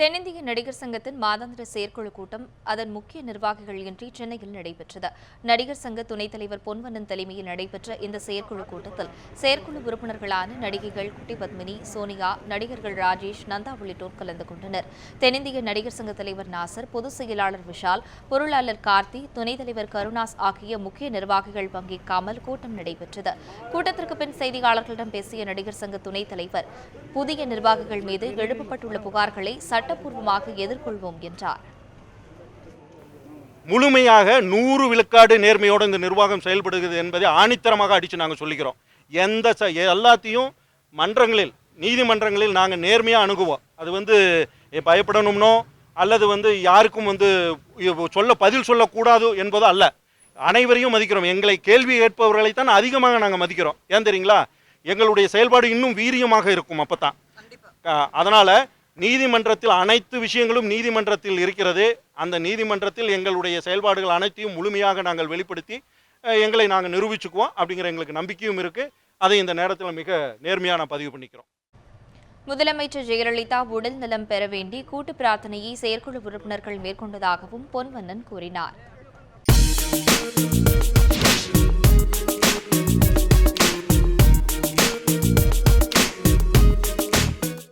தென்னிந்திய நடிகர் சங்கத்தின் மாதாந்திர செயற்குழு கூட்டம் அதன் முக்கிய நிர்வாகிகள் இன்றி சென்னையில் நடைபெற்றது. நடிகர் சங்க துணைத் தலைவர் பொன்வண்ணன் தலைமையில் நடைபெற்ற இந்த செயற்குழு கூட்டத்தில் செயற்குழு உறுப்பினர்களான நடிகைகள் குட்டி பத்மினி சோனியா நடிகர்கள் ராஜேஷ் நந்தா உள்ளிட்டோர் கலந்து கொண்டனர். தென்னிந்திய நடிகர் சங்க தலைவர் நாசர் பொதுச் செயலாளர் விஷால் பொருளாளர் கார்த்தி துணைத் தலைவர் கருணாஸ் ஆகிய முக்கிய நிர்வாகிகள் பங்கேற்காமல் கூட்டம் நடைபெற்றது. கூட்டத்திற்கு பின் செய்தியாளர்களிடம் பேசிய நடிகர் சங்க துணைத் தலைவர் புதிய நிர்வாகிகள் மீது எழுப்பப்பட்டுள்ள புகார்களை சட்டப்பூர்வமாக எதிர்கொள்வோம் என்றார். முழுமையாக நூறு விழுக்காடு நேர்மையோடு இந்த நிர்வாகம் செயல்படுகிறது என்பதை ஆணித்தரமாக அடித்து நாங்கள் சொல்லிக்கிறோம். எந்த ச எல்லாத்தையும் மன்றங்களில் நீதிமன்றங்களில் நாங்கள் நேர்மையாக அணுகுவோம். அது வந்து பயப்படணும்னோ அல்லது வந்து யாருக்கும் வந்து சொல்ல பதில் சொல்லக்கூடாது என்பதோ அல்ல. அனைவரையும் மதிக்கிறோம். எங்களை கேள்வி கேட்பவர்களை தான் அதிகமாக நாங்கள் மதிக்கிறோம். ஏன் தெரியுங்களா? எங்களுடைய செயல்பாடு இன்னும் வீரியமாக இருக்கும் அப்போ தான் அதனால் நீதிமன்றத்தில் அனைத்து விஷயங்களும் நீதிமன்றத்தில் இருக்கிறது. அந்த நீதிமன்றத்தில் எங்களுடைய செயல்பாடுகள் அனைத்தையும் முழுமையாக நாங்கள் வெளிப்படுத்தி எங்களை நாங்கள் நிரூபிச்சுக்குவோம் அப்படிங்கிற எங்களுக்கு நம்பிக்கையும் இருக்குது அதை இந்த நேரத்தில் மிக நேர்மையாக நான் பதிவு பண்ணிக்கிறோம். முதலமைச்சர் ஜெயலலிதா உடல் நலம் பெற வேண்டி கூட்டு பிரார்த்தனையை செயற்குழு உறுப்பினர்கள் மேற்கொண்டதாகவும் பொன்வண்ணன் கூறினார்.